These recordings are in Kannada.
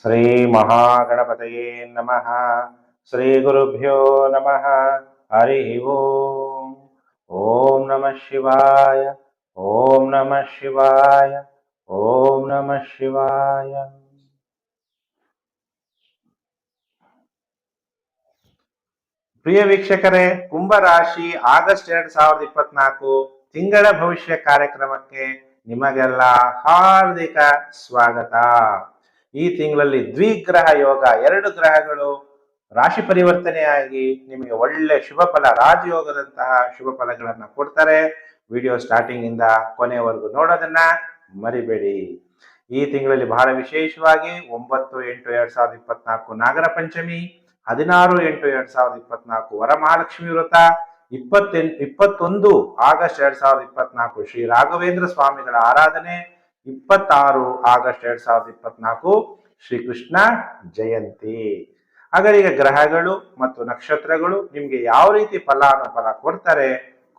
ಶ್ರೀ ಮಹಾಗಣಪತಯೇ ನಮಃ. ಶ್ರೀ ಗುರುಭ್ಯೋ ನಮಃ. ಹರಿ ಓಂ. ಓಂ ನಮಃ ಶಿವಾಯ. ಓಂ ನಮಃ ಶಿವಾಯ. ಓಂ ನಮಃ ಶಿವಾಯ. ಪ್ರಿಯ ವೀಕ್ಷಕರೇ ಕುಂಭ ರಾಶಿ ಆಗಸ್ಟ್ ಎರಡ್ ಸಾವಿರದ ಇಪ್ಪತ್ನಾಲ್ಕು ತಿಂಗಳ ಭವಿಷ್ಯ ಕಾರ್ಯಕ್ರಮಕ್ಕೆ ನಿಮಗೆಲ್ಲ ಹಾರ್ದಿಕ ಸ್ವಾಗತ. ಈ ತಿಂಗಳಲ್ಲಿ ದ್ವಿಗ್ರಹ ಯೋಗ, ಎರಡು ಗ್ರಹಗಳು ರಾಶಿ ಪರಿವರ್ತನೆಯಾಗಿ ನಿಮಗೆ ಒಳ್ಳೆ ಶುಭ ಫಲ ರಾಜಯೋಗದಂತಹ ಶುಭ ಫಲಗಳನ್ನ ಕೊಡ್ತಾರೆ. ವಿಡಿಯೋ ಸ್ಟಾರ್ಟಿಂಗ್ ಇಂದ ಕೊನೆವರೆಗೂ ನೋಡೋದನ್ನ ಮರಿಬೇಡಿ. ಈ ತಿಂಗಳಲ್ಲಿ ಬಹಳ ವಿಶೇಷವಾಗಿ ಒಂಬತ್ತು ಎಂಟು ಎರಡ್ ಸಾವಿರದ ಇಪ್ಪತ್ನಾಲ್ಕು ನಾಗರ ಪಂಚಮಿ, ಹದಿನಾರು ಎಂಟು ಎರಡ್ ಸಾವಿರದ ಇಪ್ಪತ್ನಾಲ್ಕು ವರಮಹಾಲಕ್ಷ್ಮಿ ವ್ರತ, ಇಪ್ಪತ್ತೆಂಟು, ಇಪ್ಪತ್ತೊಂದು ಆಗಸ್ಟ್ ಎರಡ್ ಸಾವಿರದ ಇಪ್ಪತ್ನಾಲ್ಕು ಶ್ರೀ ರಾಘವೇಂದ್ರ ಸ್ವಾಮಿಗಳ ಆರಾಧನೆ ಇಪ್ಪತ್ತಾರು ಆಗಸ್ಟ್ ಎರಡ್ ಸಾವಿರದ ಇಪ್ಪತ್ನಾಲ್ಕು ಶ್ರೀಕೃಷ್ಣ ಜಯಂತಿ. ಹಾಗಾದ್ರೆ ಈಗ ಗ್ರಹಗಳು ಮತ್ತು ನಕ್ಷತ್ರಗಳು ನಿಮ್ಗೆ ಯಾವ ರೀತಿ ಫಲಾನುಫಲ ಕೊಡ್ತಾರೆ,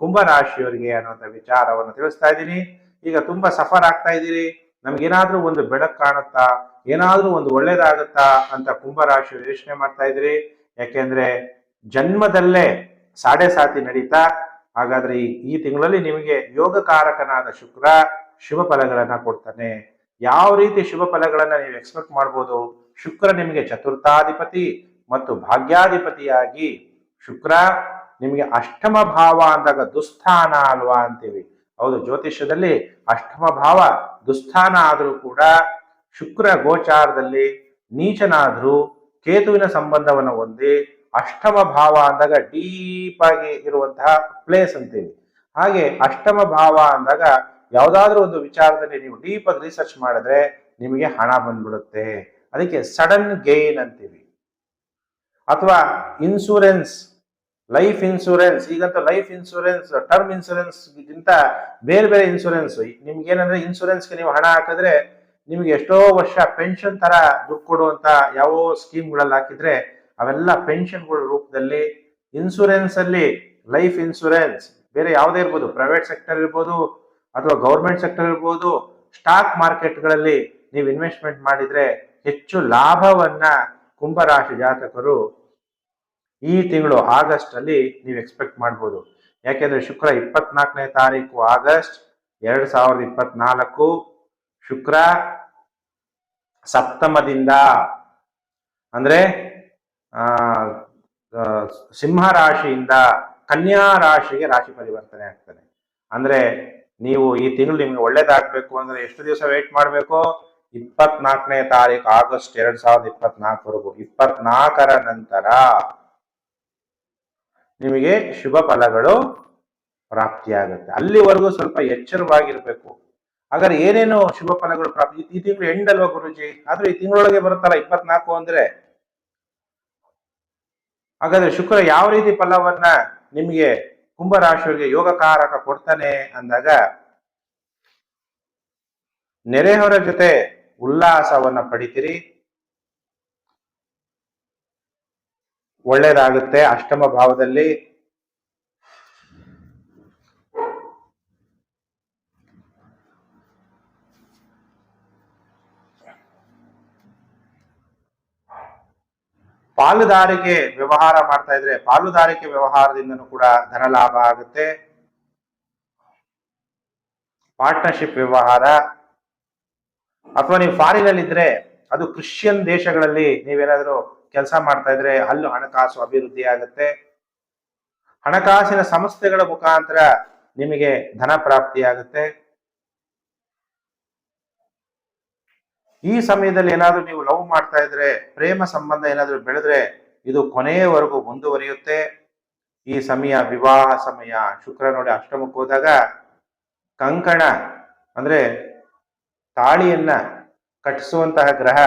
ಕುಂಭರಾಶಿಯವರಿಗೆ ಅನ್ನುವಂಥ ವಿಚಾರವನ್ನು ತಿಳಿಸ್ತಾ ಇದ್ದೀನಿ. ಈಗ ತುಂಬಾ ಸಫರ್ ಆಗ್ತಾ ಇದ್ದೀರಿ. ನಮ್ಗೇನಾದ್ರೂ ಒಂದು ಬೆಳಕು ಕಾಣುತ್ತಾ, ಏನಾದ್ರೂ ಒಂದು ಒಳ್ಳೇದಾಗುತ್ತಾ ಅಂತ ಕುಂಭರಾಶಿಯವರು ಯೋಚನೆ ಮಾಡ್ತಾ ಇದ್ರಿ ಯಾಕೆಂದ್ರೆ ಜನ್ಮದಲ್ಲೇ ಸಾಡೆ ಸಾತಿ ನಡೀತಾ, ಹಾಗಾದ್ರೆ ಈ ಈ ತಿಂಗಳಲ್ಲಿ ನಿಮಗೆ ಯೋಗಕಾರಕನಾದ ಶುಕ್ರ ಶುಭ ಫಲಗಳನ್ನ ಕೊಡ್ತಾನೆ. ಯಾವ ರೀತಿ ಶುಭ ಫಲಗಳನ್ನ ನೀವು ಎಕ್ಸ್ಪೆಕ್ಟ್ ಮಾಡ್ಬೋದು? ಶುಕ್ರ ನಿಮಗೆ ಚತುರ್ಥಾಧಿಪತಿ ಮತ್ತು ಭಾಗ್ಯಾಧಿಪತಿಯಾಗಿ ಶುಕ್ರ ನಿಮಗೆ ಅಷ್ಟಮ ಭಾವ ಅಂದಾಗ ದುಸ್ಥಾನ ಅಲ್ವಾ ಅಂತೀವಿ. ಹೌದು, ಜ್ಯೋತಿಷ್ಯದಲ್ಲಿ ಅಷ್ಟಮ ಭಾವ ದುಸ್ಥಾನ ಆದರೂ ಕೂಡ ಶುಕ್ರ ಗೋಚಾರದಲ್ಲಿ ನೀಚನಾದರೂ ಕೇತುವಿನ ಸಂಬಂಧವನ್ನು ಹೊಂದಿ ಅಷ್ಟಮ ಭಾವ ಅಂದಾಗ ಡೀಪ್ ಆಗಿ ಇರುವಂತಹ ಪ್ಲೇಸ್ ಅಂತೀವಿ. ಹಾಗೆ ಅಷ್ಟಮ ಭಾವ ಅಂದಾಗ ಯಾವುದಾದ್ರೂ ಒಂದು ವಿಚಾರದಲ್ಲಿ ನೀವು ಡೀಪ್ ಆಗಿ ರಿಸರ್ಚ್ ಮಾಡಿದ್ರೆ ನಿಮಗೆ ಹಣ ಬಂದ್ಬಿಡುತ್ತೆ. ಅದಕ್ಕೆ ಸಡನ್ ಗೇನ್ ಅಂತೀವಿ. ಅಥವಾ ಇನ್ಸೂರೆನ್ಸ್ ಲೈಫ್ ಇನ್ಸೂರೆನ್ಸ್ ಈಗಂತೂ ಲೈಫ್ ಇನ್ಸೂರೆನ್ಸ್ ಟರ್ಮ್ ಇನ್ಸೂರೆನ್ಸ್ ಗಿಂತ ಬೇರೆ ಬೇರೆ ಇನ್ಸೂರೆನ್ಸ್ ನಿಮ್ಗೆ ಏನಂದ್ರೆ ಇನ್ಸೂರೆನ್ಸ್ಗೆ ನೀವು ಹಣ ಹಾಕಿದ್ರೆ ನಿಮ್ಗೆ ಎಷ್ಟೋ ವರ್ಷ ಪೆನ್ಷನ್ ತರ ದುಡ್ಡು ಕೊಡುವಂತ ಯಾವ ಸ್ಕೀಮ್ಗಳಲ್ಲಿ ಹಾಕಿದ್ರೆ ಅವೆಲ್ಲ ಪೆನ್ಷನ್ಗಳ ರೂಪದಲ್ಲಿ ಇನ್ಸೂರೆನ್ಸ್ ಅಲ್ಲಿ ಲೈಫ್ ಇನ್ಸೂರೆನ್ಸ್ ಬೇರೆ ಯಾವುದೇ ಇರ್ಬೋದು ಪ್ರೈವೇಟ್ ಸೆಕ್ಟರ್ ಇರ್ಬೋದು ಅಥವಾ ಗೌರ್ಮೆಂಟ್ ಸೆಕ್ಟರ್ ಇರ್ಬೋದು ಸ್ಟಾಕ್ ಮಾರ್ಕೆಟ್ಗಳಲ್ಲಿ ನೀವು ಇನ್ವೆಸ್ಟ್ಮೆಂಟ್ ಮಾಡಿದ್ರೆ ಹೆಚ್ಚು ಲಾಭವನ್ನ ಕುಂಭರಾಶಿ ಜಾತಕರು ಈ ತಿಂಗಳು ಆಗಸ್ಟ್ ಅಲ್ಲಿ ನೀವು ಎಕ್ಸ್ಪೆಕ್ಟ್ ಮಾಡ್ಬೋದು. ಯಾಕೆಂದ್ರೆ ಶುಕ್ರ ಇಪ್ಪತ್ನಾಲ್ಕನೇ ತಾರೀಕು ಆಗಸ್ಟ್ ಎರಡ್ ಸಾವಿರದ ಇಪ್ಪತ್ನಾಲ್ಕು, ಶುಕ್ರ ಸಪ್ತಮದಿಂದ ಅಂದ್ರೆ ಆ, ಸಿಂಹ ರಾಶಿಯಿಂದ ಕನ್ಯಾ ರಾಶಿಗೆ ರಾಶಿ ಪರಿವರ್ತನೆ ಆಗ್ತದೆ. ಅಂದ್ರೆ ನೀವು ಈ ತಿಂಗಳು ನಿಮ್ಗೆ ಒಳ್ಳೇದಾಗಬೇಕು ಅಂದ್ರೆ ಎಷ್ಟು ದಿವಸ ವೇಟ್ ಮಾಡಬೇಕು? ಇಪ್ಪತ್ನಾಲ್ಕನೇ ತಾರೀಕು ಆಗಸ್ಟ್ ಎರಡ್ ಸಾವಿರದ ಇಪ್ಪತ್ನಾಲ್ಕವರೆಗೂ ಇಪ್ಪತ್ನಾಲ್ಕರ ನಂತರ ನಿಮಗೆ ಶುಭ ಫಲಗಳು ಪ್ರಾಪ್ತಿಯಾಗುತ್ತೆ. ಅಲ್ಲಿವರೆಗೂ ಸ್ವಲ್ಪ ಎಚ್ಚರವಾಗಿರ್ಬೇಕು. ಹಾಗಾದ್ರೆ ಏನೇನು ಶುಭ ಫಲಗಳು ಪ್ರಾಪ್ತಿ ಈ ತಿಂಗಳು ಎಂಡ್ ಅಲ್ವಾ ಗುರುಜಿ? ಆದ್ರೆ ಈ ತಿಂಗಳೊಳಗೆ ಬರುತ್ತಲ್ಲ ಇಪ್ಪತ್ನಾಲ್ಕು ಅಂದ್ರೆ? ಹಾಗಾದ್ರೆ ಶುಕ್ರ ಯಾವ ರೀತಿ ಫಲವನ್ನ ನಿಮಗೆ ಕುಂಭರಾಶಿಯವರಿಗೆ ಯೋಗಕಾರಕ ಕೊಡ್ತಾನೆ ಅಂದಾಗ ನೆರೆಹೊರ ಜೊತೆ ಉಲ್ಲಾಸವನ್ನ ಪಡಿತೀರಿ. ಒಳ್ಳೇದಾಗುತ್ತೆ ಅಷ್ಟಮ ಭಾವದಲ್ಲಿ. ಪಾಲುದಾರಿಕೆ ವ್ಯವಹಾರ ಮಾಡ್ತಾ ಇದ್ರೆ ಪಾಲುದಾರಿಕೆ ವ್ಯವಹಾರದಿಂದನೂ ಕೂಡ ಧನ ಲಾಭ ಆಗುತ್ತೆ. ಪಾರ್ಟ್ನರ್ಶಿಪ್ ವ್ಯವಹಾರ. ಅಥವಾ ನೀವು ಫಾರಿನಲ್ಲಿ ಇದ್ರೆ ಅದು ಕ್ರಿಶ್ಚಿಯನ್ ದೇಶಗಳಲ್ಲಿ ನೀವೇನಾದ್ರೂ ಕೆಲಸ ಮಾಡ್ತಾ ಇದ್ರೆ ಅಲ್ಲೂ ಹಣಕಾಸು ಅಭಿವೃದ್ಧಿ ಆಗುತ್ತೆ. ಹಣಕಾಸಿನ ಸಂಸ್ಥೆಗಳ ಮುಖಾಂತರ ನಿಮಗೆ ಧನ ಪ್ರಾಪ್ತಿ ಆಗುತ್ತೆ ಈ ಸಮಯದಲ್ಲಿ ಏನಾದರೂ ನೀವು ಲವ್ ಮಾಡ್ತಾ ಇದ್ರೆ, ಪ್ರೇಮ ಸಂಬಂಧ ಏನಾದರೂ ಬೆಳೆದ್ರೆ ಇದು ಕೊನೆಯವರೆಗೂ ಮುಂದುವರಿಯುತ್ತೆ. ಈ ಸಮಯ ವಿವಾಹ ಸಮಯ, ಶುಕ್ರ ನೋಡಿ ಅಷ್ಟಮಕ್ಕೆ ಹೋದಾಗ ಕಂಕಣ, ಅಂದ್ರೆ ತಾಳಿಯನ್ನ ಕಟ್ಟಿಸುವಂತಹ ಗ್ರಹ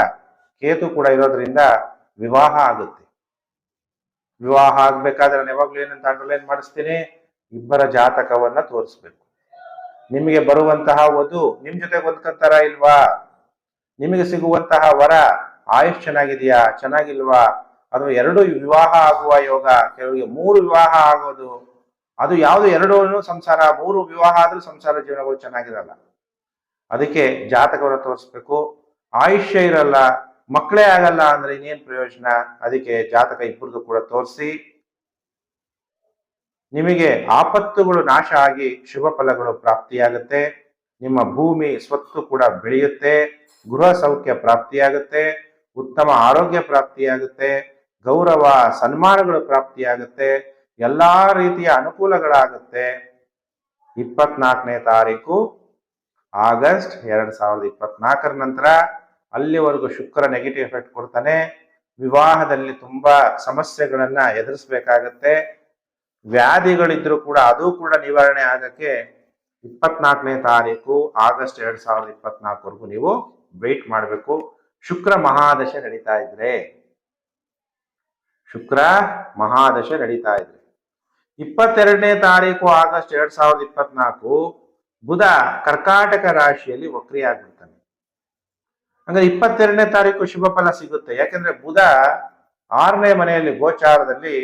ಕೇತು ಕೂಡ ಇರೋದ್ರಿಂದ ವಿವಾಹ ಆಗುತ್ತೆ. ವಿವಾಹ ಆಗ್ಬೇಕಾದ್ರೆ ನಾನು ಯಾವಾಗ್ಲೂ ಏನಂತ ಅಂಡರ್ಲೈನ್ ಮಾಡಿಸ್ತೀನಿ, ಇಬ್ಬರ ಜಾತಕವನ್ನ ತೋರಿಸ್ಬೇಕು. ನಿಮಗೆ ಬರುವಂತಹ ವಧು ನಿಮ್ ಜೊತೆ ಹೊಂದ್ಕೊಂತಾರ ಇಲ್ವಾ? ನಿಮಗೆ ಸಿಗುವಂತಹ ವರ ಆಯುಷ್ ಚೆನ್ನಾಗಿದೆಯಾ, ಚೆನ್ನಾಗಿಲ್ವಾ? ಅಥವಾ ಎರಡು ವಿವಾಹ ಆಗುವ ಯೋಗ, ಕೆಲವರಿಗೆ ಮೂರು ವಿವಾಹ ಆಗೋದು. ಅದು ಯಾವುದು ಎರಡೂ ಸಂಸಾರ, ಮೂರು ವಿವಾಹ ಆದರೂ ಸಂಸಾರ ಜೀವನಗಳು ಚೆನ್ನಾಗಿರಲ್ಲ. ಅದಕ್ಕೆ ಜಾತಕವನ್ನು ತೋರಿಸ್ಬೇಕು. ಆಯುಷ್ಯ ಇರಲ್ಲ, ಮಕ್ಕಳೇ ಆಗಲ್ಲ ಅಂದ್ರೆ ಇನ್ನೇನು ಪ್ರಯೋಜನ? ಅದಕ್ಕೆ ಜಾತಕ ಇಬ್ಬರದು ಕೂಡ ತೋರಿಸಿ. ನಿಮಗೆ ಆಪತ್ತುಗಳು ನಾಶ ಆಗಿ ಶುಭ ಫಲಗಳು ಪ್ರಾಪ್ತಿಯಾಗುತ್ತೆ. ನಿಮ್ಮ ಭೂಮಿ ಸ್ವತ್ತು ಕೂಡ ಬೆಳೆಯುತ್ತೆ. ಗೃಹ ಸೌಖ್ಯ ಪ್ರಾಪ್ತಿಯಾಗುತ್ತೆ, ಉತ್ತಮ ಆರೋಗ್ಯ ಪ್ರಾಪ್ತಿಯಾಗುತ್ತೆ, ಗೌರವ, ಸನ್ಮಾನಗಳು ಪ್ರಾಪ್ತಿಯಾಗುತ್ತೆ, ಎಲ್ಲಾ ರೀತಿಯ ಅನುಕೂಲಗಳಾಗುತ್ತೆ. ಇಪ್ಪತ್ನಾಲ್ಕನೇ ತಾರೀಕು, ಆಗಸ್ಟ್ ಎರಡ್ ಸಾವಿರದ ಇಪ್ಪತ್ನಾಲ್ಕರ ನಂತರ ಅಲ್ಲಿವರೆಗೂ ಶುಕ್ರ ನೆಗೆಟಿವ್ ಎಫೆಕ್ಟ್ ಕೊಡ್ತಾನೆ. ವಿವಾಹದಲ್ಲಿ ತುಂಬಾ ಸಮಸ್ಯೆಗಳನ್ನ ಎದುರಿಸಬೇಕಾಗತ್ತೆ. ವ್ಯಾಧಿಗಳಿದ್ರು ಕೂಡ ಅದು ಕೂಡ ನಿವಾರಣೆ ಆಗಕ್ಕೆ ಇಪ್ಪತ್ನಾಲ್ಕನೇ ತಾರೀಕು, ಆಗಸ್ಟ್ ಎರಡ್ ಸಾವಿರದ ಇಪ್ಪತ್ನಾಲ್ಕವರೆಗೂ ನೀವು ವೆಯ್ಟ್ ಮಾಡಬೇಕು. ಶುಕ್ರ ಮಹಾದಶ ನಡೀತಾ ಇದ್ರೆ. ಶುಕ್ರ ಮಹಾದಶ ನಡೀತಾ ಇದ್ರೆ. ಇಪ್ಪತ್ತೆರಡನೇ ತಾರೀಕು ಆಗಸ್ಟ್ ಎರಡ್ ಸಾವಿರದ ಇಪ್ಪತ್ನಾಲ್ಕು ಬುಧ ಕರ್ಕಾಟಕ ರಾಶಿಯಲ್ಲಿ ವಕ್ರಿ ಆಗ್ಬಿಡ್ತಾನೆ ಅಂದ್ರೆ ಇಪ್ಪತ್ತೆರಡನೇ ತಾರೀಕು ಶುಭ ಫಲ ಸಿಗುತ್ತೆ. ಯಾಕಂದ್ರೆ ಬುಧ ಆರನೇ ಮನೆಯಲ್ಲಿ ಗೋಚಾರದಲ್ಲಿ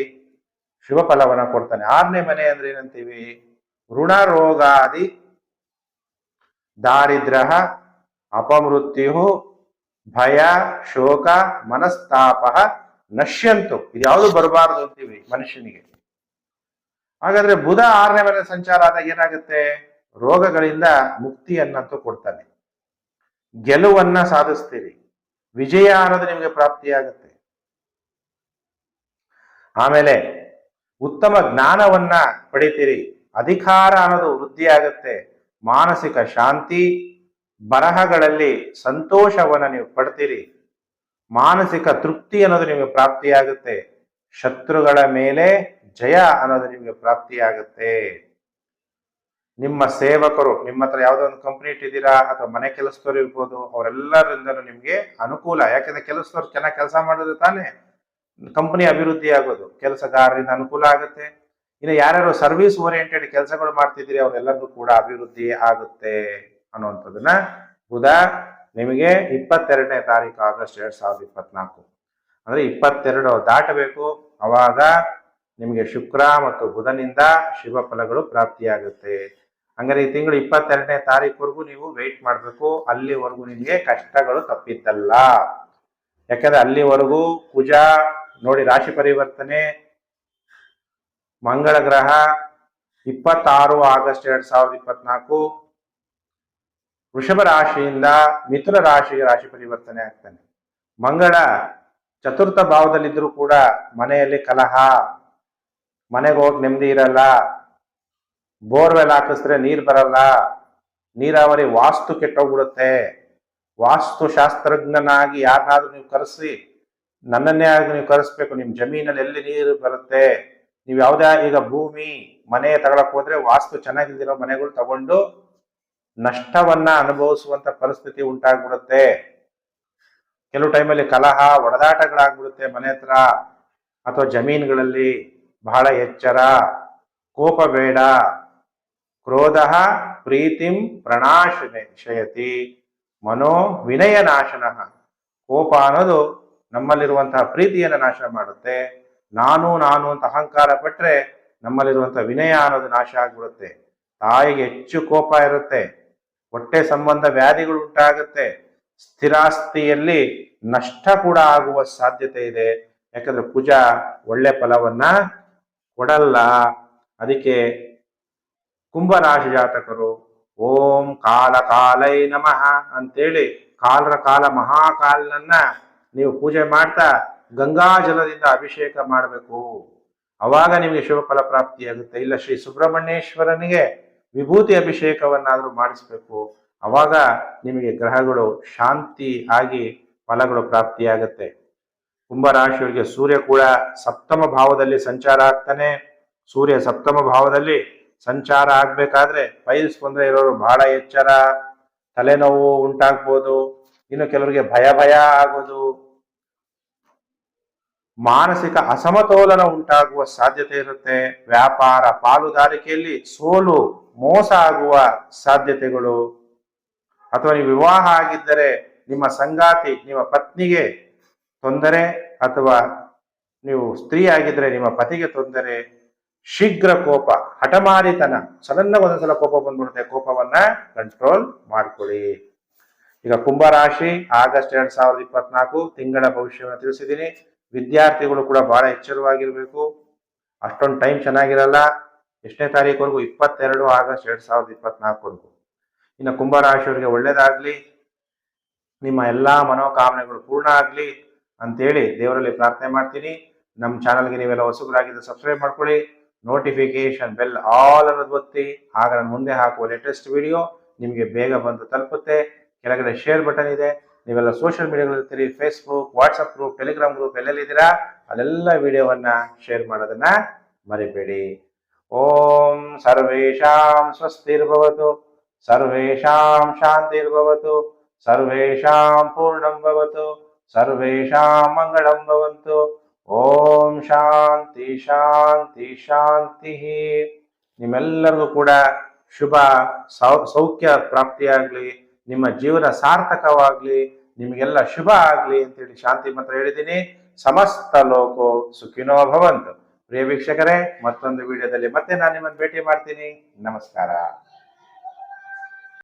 ಶುಭ ಫಲವನ್ನ ಕೊಡ್ತಾನೆ. ಆರನೇ ಮನೆ ಅಂದ್ರೆ ಏನಂತೀವಿ? ಋಣ ರೋಗಾದಿ ದಾರಿದ್ರ್ಯ ಅಪಮೃತ್ಯು ಭಯ ಶೋಕ ಮನಸ್ತಾಪ ನಶ್ಯಂತು. ಇದು ಯಾವುದು ಬರಬಾರದು ಅಂತೀವಿ ಮನುಷ್ಯನಿಗೆ. ಹಾಗಾದ್ರೆ ಬುಧ ಆರನೇ ಮನೆ ಸಂಚಾರ ಆದಾಗ ಏನಾಗುತ್ತೆ? ರೋಗಗಳಿಂದ ಮುಕ್ತಿಯನ್ನಂತೂ ಕೊಡ್ತಾನೆ ಗೆಲುವನ್ನ ಸಾಧಿಸ್ತೀರಿ. ವಿಜಯ ಅನ್ನೋದು ನಿಮಗೆ ಪ್ರಾಪ್ತಿಯಾಗುತ್ತೆ. ಆಮೇಲೆ ಉತ್ತಮ ಜ್ಞಾನವನ್ನ ಪಡಿತೀರಿ. ಅಧಿಕಾರ ಅನ್ನೋದು ವೃದ್ಧಿ ಆಗುತ್ತೆ ಮಾನಸಿಕ ಶಾಂತಿ ಬರಹಗಳಲ್ಲಿ ಸಂತೋಷವನ್ನು ನೀವು ಪಡ್ತೀರಿ. ಮಾನಸಿಕ ತೃಪ್ತಿ ಅನ್ನೋದು ನಿಮಗೆ ಪ್ರಾಪ್ತಿಯಾಗುತ್ತೆ. ಶತ್ರುಗಳ ಮೇಲೆ ಜಯ ಅನ್ನೋದು ನಿಮಗೆ ಪ್ರಾಪ್ತಿಯಾಗುತ್ತೆ. ನಿಮ್ಮ ಸೇವಕರು, ನಿಮ್ಮ ಹತ್ರ ಯಾವುದೋ ಒಂದು ಕಂಪ್ನಿ ಇಟ್ಟಿದ್ದೀರಾ ಅಥವಾ ಮನೆ ಕೆಲಸದವ್ರು ಇರ್ಬೋದು ಅವರೆಲ್ಲರಿಂದಲೂ ನಿಮಗೆ ಅನುಕೂಲ. ಯಾಕಂದ್ರೆ ಕೆಲಸದವ್ರು ಚೆನ್ನಾಗಿ ಕೆಲಸ ಮಾಡಿದ್ರೆ ತಾನೇ ಕಂಪನಿ ಅಭಿವೃದ್ಧಿ ಆಗೋದು. ಕೆಲಸಗಾರರಿಂದ ಅನುಕೂಲ ಆಗುತ್ತೆ. ಇನ್ನು ಯಾರ್ಯಾರು ಸರ್ವಿಸ್ ಓರಿಯೆಂಟೆಡ್ ಕೆಲಸಗಳು ಮಾಡ್ತಿದ್ದೀರಿ, ಅವರೆಲ್ಲರಿಗೂ ಕೂಡ ಅಭಿವೃದ್ಧಿ ಆಗುತ್ತೆ. ಅನ್ನುವಂಥದ್ದನ್ನ ಬುಧ ನಿಮಗೆ ಇಪ್ಪತ್ತೆರಡನೇ ತಾರೀಕು ಆಗಸ್ಟ್ ಎರಡ್ ಸಾವಿರದ ಇಪ್ಪತ್ನಾಲ್ಕು. ಅಂದ್ರೆ ಇಪ್ಪತ್ತೆರಡು ದಾಟಬೇಕು. ಅವಾಗ ನಿಮಗೆ ಶುಕ್ರ ಮತ್ತು ಬುಧನಿಂದ ಶುಭ ಫಲಗಳು ಪ್ರಾಪ್ತಿಯಾಗುತ್ತೆ. ಹಂಗಾರೆ ಈ ತಿಂಗಳು ಇಪ್ಪತ್ತೆರಡನೇ ತಾರೀಕುವರೆಗೂ ನೀವು ವೆಯ್ಟ್ ಮಾಡಬೇಕು. ಅಲ್ಲಿವರೆಗೂ ನಿಮಗೆ ಕಷ್ಟಗಳು ತಪ್ಪಿದ್ದಲ್ಲ ಯಾಕಂದ್ರೆ ಅಲ್ಲಿವರೆಗೂ ಕುಜ ನೋಡಿ ರಾಶಿ ಪರಿವರ್ತನೆ, ಮಂಗಳ ಗ್ರಹ ಇಪ್ಪತ್ತಾರು ಆಗಸ್ಟ್ ಎರಡ್ ಸಾವಿರದ ಇಪ್ಪತ್ನಾಲ್ಕು. ವೃಷಭ ರಾಶಿಯಿಂದ ಮಿಥುನ ರಾಶಿಗೆ ರಾಶಿ ಪರಿವರ್ತನೆ ಆಗ್ತಾನೆ. ಮಂಗಳ ಚತುರ್ಥ ಭಾವದಲ್ಲಿದ್ದರೂ ಕೂಡ ಮನೆಯಲ್ಲಿ ಕಲಹ, ಮನೆಗೆ ಹೋಗಿ ನೆಮ್ಮದಿ ಇರಲ್ಲ, ಬೋರ್ವೆಲ್ ಹಾಕಿಸಿದ್ರೆ ನೀರು ಬರಲ್ಲ, ನೀರಾವರಿ ವಾಸ್ತು ಕೆಟ್ಟೋಗ್ಬಿಡುತ್ತೆ. ವಾಸ್ತು ಶಾಸ್ತ್ರಜ್ಞನಾಗಿ ಯಾರನ್ನಾದ್ರೂ ನೀವು ಕರೆಸಿ, ನನ್ನನ್ನೇ ಆಗಿ ನೀವು ಕರೆಸ್ಬೇಕು ನಿಮ್ಮ ಜಮೀನಲ್ಲಿ ಎಲ್ಲಿ ನೀರು ಬರುತ್ತೆ, ನೀವು ಯಾವುದೇ, ಈಗ ಭೂಮಿ, ಮನೆ ತಗೊಳಕ್ ಹೋದ್ರೆ ವಾಸ್ತು ಚೆನ್ನಾಗಿದ್ದಿರೋ ಮನೆಗಳು ತಗೊಂಡು ನಷ್ಟವನ್ನ ಅನುಭವಿಸುವಂತ ಪರಿಸ್ಥಿತಿ ಉಂಟಾಗ್ಬಿಡುತ್ತೆ. ಕೆಲವು ಟೈಮಲ್ಲಿ ಕಲಹ, ಒಡೆದಾಟಗಳಾಗ್ಬಿಡುತ್ತೆ ಮನೆ ಹತ್ರ ಅಥವಾ ಜಮೀನುಗಳಲ್ಲಿ ಬಹಳ ಎಚ್ಚರ, ಕೋಪ ಬೇಡ, ಕ್ರೋಧ, ಪ್ರೀತಿಂ ಪ್ರಣಾಶಯತಿ ಮನೋ ವಿನಯ ನಾಶನ ಕೋಪ ಅನ್ನೋದು ನಮ್ಮಲ್ಲಿರುವಂತಹ ಪ್ರೀತಿಯನ್ನು ನಾಶ ಮಾಡುತ್ತೆ. ನಾನು ನಾನು ಅಂತ ಅಹಂಕಾರ ಪಟ್ಟರೆ ನಮ್ಮಲ್ಲಿರುವಂತಹ ವಿನಯ ಅನ್ನೋದು ನಾಶ ಆಗ್ಬಿಡುತ್ತೆ. ತಾಯಿಗೆ ಹೆಚ್ಚು ಕೋಪ ಇರುತ್ತೆ. ಹೊಟ್ಟೆ ಸಂಬಂಧ ವ್ಯಾಧಿಗಳು ಉಂಟಾಗುತ್ತೆ. ಸ್ಥಿರಾಸ್ತಿಯಲ್ಲಿ ನಷ್ಟ ಕೂಡ ಆಗುವ ಸಾಧ್ಯತೆ ಇದೆ. ಯಾಕಂದ್ರೆ ಕುಜ ಒಳ್ಳೆ ಫಲವನ್ನ ಕೊಡಲ್ಲ. ಅದಕ್ಕೆ ಕುಂಭರಾಶಿ ಜಾತಕರು ಓಂ ಕಾಲ ಕಾಲೈ ನಮಃ ಅಂತೇಳಿ ಕಾಲರ ಕಾಲ ಮಹಾಕಾಲನನ್ನ ನೀವು ಪೂಜೆ ಮಾಡ್ತಾ ಗಂಗಾ ಜಲದಿಂದ ಅಭಿಷೇಕ ಮಾಡಬೇಕು. ಅವಾಗ ನಿಮಗೆ ಶುಭ ಫಲ ಪ್ರಾಪ್ತಿಯಾಗುತ್ತೆ. ಇಲ್ಲ ಶ್ರೀ ಸುಬ್ರಹ್ಮಣ್ಯೇಶ್ವರನಿಗೆ ವಿಭೂತಿ ಅಭಿಷೇಕವನ್ನಾದರೂ ಮಾಡಿಸ್ಬೇಕು. ಅವಾಗ ನಿಮಗೆ ಗ್ರಹಗಳು ಶಾಂತಿ ಆಗಿ ಫಲಗಳು ಪ್ರಾಪ್ತಿಯಾಗುತ್ತೆ. ಕುಂಭರಾಶಿಯವರಿಗೆ ಸೂರ್ಯ ಕೂಡ ಸಪ್ತಮ ಭಾವದಲ್ಲಿ ಸಂಚಾರ ಆಗ್ತಾನೆ. ಸೂರ್ಯ ಸಪ್ತಮ ಭಾವದಲ್ಲಿ ಸಂಚಾರ ಆಗ್ಬೇಕಾದ್ರೆ ಫೈಲ್ಸ್ ತೊಂದರೆ ಇರೋರು ಬಹಳ ಎಚ್ಚರ. ತಲೆನೋವು ಉಂಟಾಗ್ಬೋದು. ಇನ್ನು ಕೆಲವರಿಗೆ ಭಯ ಭಯ ಆಗೋದು. ಮಾನಸಿಕ ಅಸಮತೋಲನ ಉಂಟಾಗುವ ಸಾಧ್ಯತೆ ಇರುತ್ತೆ. ವ್ಯಾಪಾರ, ಪಾಲುದಾರಿಕೆಯಲ್ಲಿ ಸೋಲು, ಮೋಸ ಆಗುವ ಸಾಧ್ಯತೆಗಳು. ಅಥವಾ ನೀವು ವಿವಾಹ ಆಗಿದ್ದರೆ ನಿಮ್ಮ ಸಂಗಾತಿ, ನಿಮ್ಮ ಪತ್ನಿಗೆ ತೊಂದರೆ, ಅಥವಾ ನೀವು ಸ್ತ್ರೀ ಆಗಿದ್ರೆ ನಿಮ್ಮ ಪತಿಗೆ ತೊಂದರೆ, ಶೀಘ್ರ ಕೋಪ, ಹಠಮಾರಿತನ ಸಡನ್ ಒಂದೊಂದ್ಸಲ ಕೋಪ ಬಂದ್ಬಿಡುತ್ತೆ. ಕೋಪವನ್ನ ಕಂಟ್ರೋಲ್ ಮಾಡ್ಕೊಳ್ಳಿ. ಈಗ ಕುಂಭರಾಶಿ ಆಗಸ್ಟ್ ಎರಡ್ ಸಾವಿರದ ಇಪ್ಪತ್ನಾಲ್ಕು, ತಿಂಗಳ ಭವಿಷ್ಯವನ್ನು ತಿಳಿಸಿದ್ದೀನಿ. ವಿದ್ಯಾರ್ಥಿಗಳು ಕೂಡ ಬಹಳ ಎಚ್ಚರವಾಗಿರ್ಬೇಕು. ಅಷ್ಟೊಂದು ಟೈಮ್ ಚೆನ್ನಾಗಿರಲ್ಲ. ಎಷ್ಟನೇ ತಾರೀಕುವರೆಗೂ ಇಪ್ಪತ್ತೆರಡು ಆಗಸ್ಟ್ ಎರಡ್ ಸಾವಿರದ ಇಪ್ಪತ್ನಾಲ್ಕವರೆಗೂ. ಇನ್ನು ಕುಂಭರಾಶಿಯವರಿಗೆ ಒಳ್ಳೇದಾಗ್ಲಿ. ನಿಮ್ಮ ಎಲ್ಲಾ ಮನೋಕಾಮನೆಗಳು ಪೂರ್ಣ ಆಗಲಿ ಅಂತೇಳಿ ದೇವರಲ್ಲಿ ಪ್ರಾರ್ಥನೆ ಮಾಡ್ತೀನಿ. ನಮ್ಮ ಚಾನಲ್ಗೆ ನೀವೆಲ್ಲ ಹೊಸಬರಾಗಿದ್ದು ಸಬ್ಸ್ಕ್ರೈಬ್ ಮಾಡ್ಕೊಳ್ಳಿ. ನೋಟಿಫಿಕೇಶನ್ ಬೆಲ್ ಆಲ್ ಅನ್ನೋದು ಒತ್ತಿ. ಆಗ ನಾನು ಮುಂದೆ ಹಾಕುವ ಲೇಟೆಸ್ಟ್ ವಿಡಿಯೋ ನಿಮಗೆ ಬೇಗ ಬಂದು ತಲುಪುತ್ತೆ. ಕೆಳಗಡೆ ಶೇರ್ ಬಟನ್ ಇದೆ. ನೀವೆಲ್ಲ social ಮೀಡಿಯಾಗಳಿರ್ತೀರಿ Facebook WhatsApp group Telegram group ಎಲ್ಲೆಲ್ಲಿದ್ದೀರಾ ಅಲ್ಲೆಲ್ಲ ವಿಡಿಯೋವನ್ನ ಶೇರ್ ಮಾಡೋದನ್ನ ಮರಿಬೇಡಿ. ಓಂ ಸರ್ವೇಷಾಂ ಸ್ವಸ್ತಿರ್ಭವತು ಸರ್ವೇಷಾಂ ಶಾಂತಿರ್ಭವತು ಸರ್ವೇಷಾಂ ಪೂರ್ಣಂ ಭವತು, ಸರ್ವೇಷಾಂ ಮಂಗಳಂ ಭವಂತು. ಓಂ ಶಾಂತಿ ಶಾಂತಿ ಶಾಂತಿ. ನಿಮ್ಮೆಲ್ಲರಿಗೂ ಕೂಡ ಶುಭ ಸೌ- ಸೌಖ್ಯ ಪ್ರಾಪ್ತಿಯಾಗ್ಲಿ. ನಿಮ್ಮ ಜೀವನ ಸಾರ್ಥಕವಾಗ್ಲಿ, ನಿಮಗೆಲ್ಲ ಶುಭ ಆಗ್ಲಿ ಅಂತೇಳಿ ಶಾಂತಿ ಮಂತ್ರ ಹೇಳಿದ್ದೀನಿ. ಸಮಸ್ತ ಲೋಕೋ ಸುಖಿನೋ ಭವಂತು. ಪ್ರಿಯ ವೀಕ್ಷಕರೇ, ಮತ್ತೊಂದು ವಿಡಿಯೋದಲ್ಲಿ ಮತ್ತೆ ನಾನು ನಿಮ್ಮನ್ನು ಭೇಟಿ ಮಾಡ್ತೀನಿ. ನಮಸ್ಕಾರ.